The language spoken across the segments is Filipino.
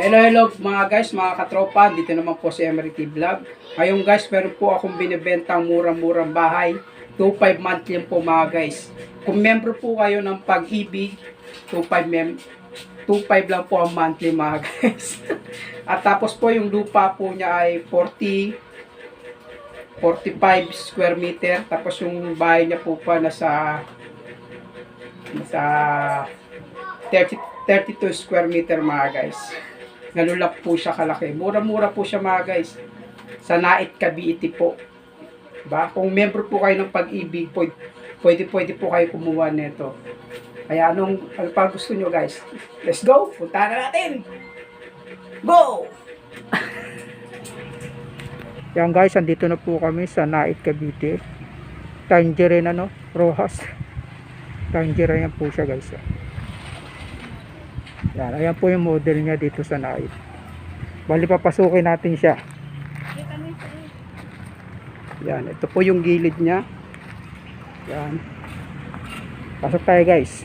Hello, hello mga guys, mga katropa. Dito naman po si Emery T Vlog. Ngayon guys, meron po akong binibentang murang-murang bahay. 2.5 monthly po mga guys. Kung member po kayo ng pag-ibig, 2.5 mem 2.5 lang po ang monthly mga guys. At tapos po yung lupa po niya ay 40 45 square meter. Tapos yung bahay niya po pa nasa nasa 30, 32 square meter mga guys. Lang po siya kalaki. Mura-mura po siya mga guys. Sa Nait Cavite po. Diba? Kung member po kayo ng pag-ibig, pwede, pwede, pwede po kayo kumuha nito. Kaya anong, ano pa gusto nyo guys? Let's go! Punta na natin! Go! Yan guys, andito na po kami sa Nait Cavite. Tangerine ano, Rojas. Tangerine yan po siya guys. Yan, ayan po yung model niya dito sa Nait. Bali papasukin natin siya. Yan, ito po yung gilid niya. Yan. Pasok tayo guys.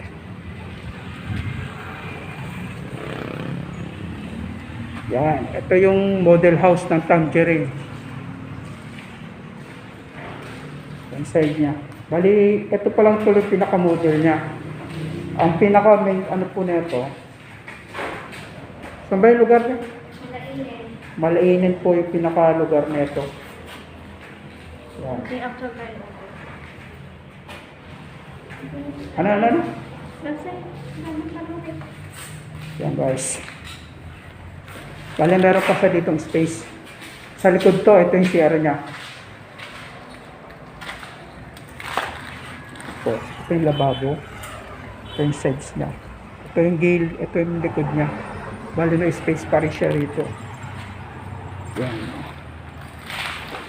Yan, ito yung model house ng Tangerine. Yung side niya. Bali, ito pa lang tuloy pinaka-model niya. Ang pinaka main ano po nito. Saan ba yung lugar niya? Malainin po yung pinaka lugar nito. Yan. Okay, after. Ano, ano, ano? Yan guys. Bali meron pa sa ditong space. Sa likod to, ito yung CR niya. Ito, ito yung lababo. Ito yung sides niya. Ito yung gil, ito yung likod niya. Bali may space pa rin siya rito. Yan.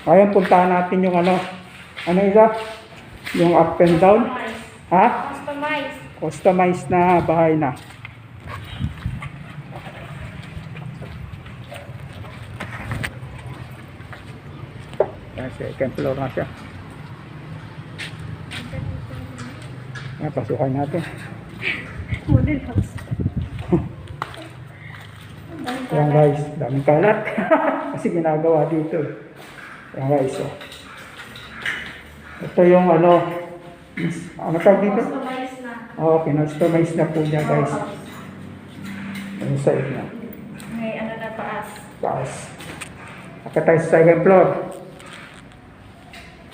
Ngayon puntahan natin yung ano. Ano isa? Yung up and down. Customize. Ha? Customize. Customized na bahay na. Yan, second floor na siya. Yan, pasukan natin. Model house. Yan guys, daming kalat. Kasi ginagawa dito. Yan guys, oh. Ito yung ano, ano tawag dito? Customize na. Oo, kinustomize na po niya guys. Yung side niya. May ano na taas. Taas. Akit tayo sa second floor.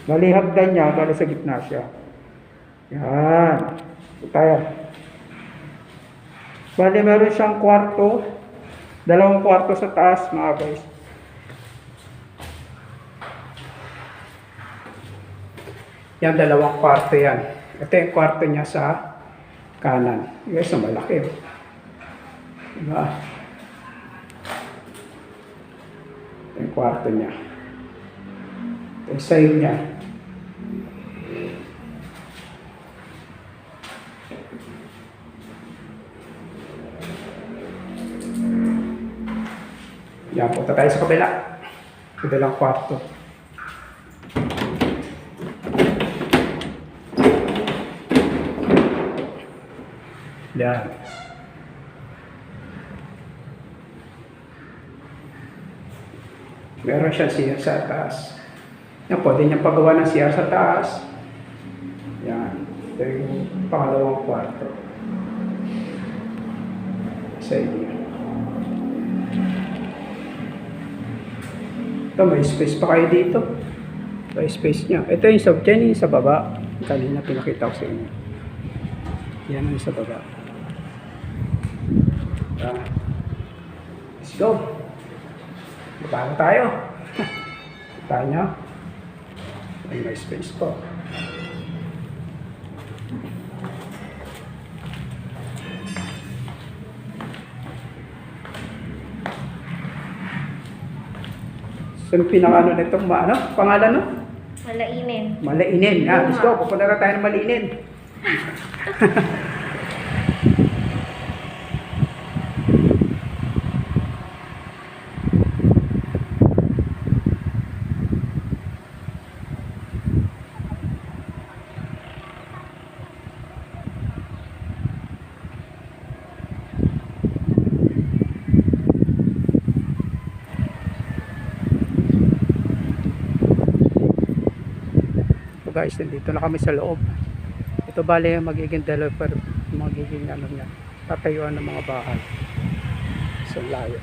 Bali hagdan niya, bali sa gitna siya. Yan. Ito tayo. Bali meron siyang kwarto. Dalawang kwarto sa taas mga guys. Yan, dalawang kwarto yan. Ito yung kwarto niya sa kanan. Yes, ang malaki. oh. Diba? Ito yung kwarto niya. Ito yung side niya. Yan, punta tayo sa kabila. Kabilang kwarto. Yan. Meron siya CR sa taas. Yan, pwede niya pagawa ng CR sa taas. Yan. Ito yung pangalawang kwarto. Sa inyo. Ito, may space pa kayo dito. May space niya. Ito yung sub yung sa baba. Kanina pinakita ko sa inyo. Yan ang sa baba. Ah. Let's go. Baba na tayo. Tayo niya. Ay, may space po. Saan pinaka-ano nitong ma- ano? Pangalan no? Malainin. Malainin. Ah, go. Pupunta na tayo ng Malainin. guys, nandito na kami sa loob. Ito yung magiging developer, magiging ano niya, tatayuan ng mga bahay. So layo.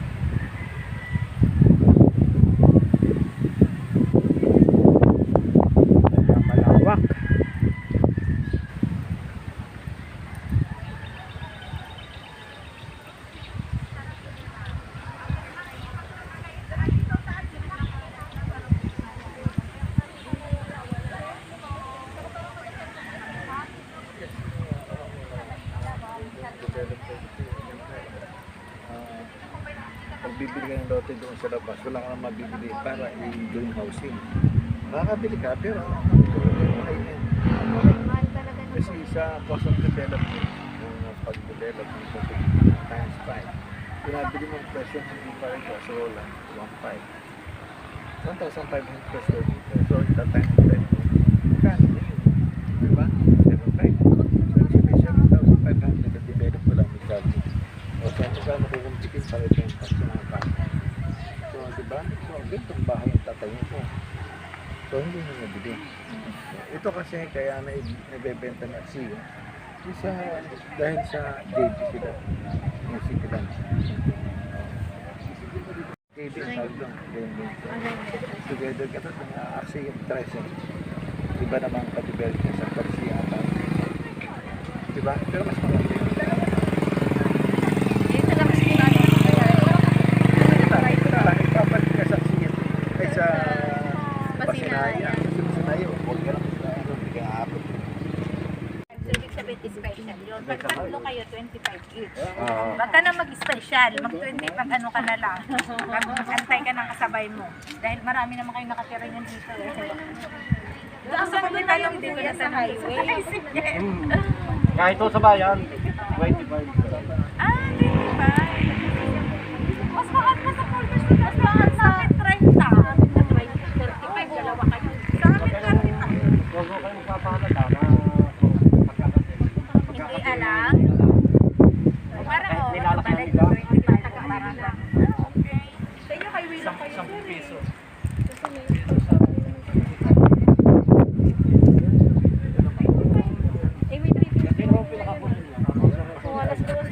Ah, uh, magbibili ka ng lote doon sa labas, wala ka na mabibili para i-enjoy housing. Makakabili ka, pero ano ka Kasi sa cost of development, yung pag-develop ng sa times 5, pinabili mo presyo ng hindi pa rin Casarola, 1.5. 1,500 pesos. So, ita times 5. Kukumpitin para ito yung ng account. So, diba? So, ganitong bahay ang tatayo ko. So, hindi nyo nabili. Ito kasi kaya na nabebenta na siya. Isa dahil sa JB sila. Yung city lang. JB tawag doon. Ganyan din. Together ka to ng aksi yung treasure. Iba naman katibel niya sa Garcia at Diba? Pero mas maganda yun. Dito lang mas mura ng kaya. Ito na lang, ipapalit ka sa siya. Ay sa Pasinaya. Pasinaya. Sa Pasinaya, huwag ka lang sa ano, hindi ka aabot. So, ibig sabihin special yun. Pag tatlo kayo, 25 each. Oo. Wag ka na mag-special. Mag-20 pag ano ka na lang. Pag mag-antay ka ng kasabay mo. Dahil marami naman kayo nakatira niyan dito eh. Pag talong din ko na sa highway. Kahit to sa bayan, 25. ah, 25.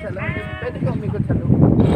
sa loob. Pwede ka umikot sa loob.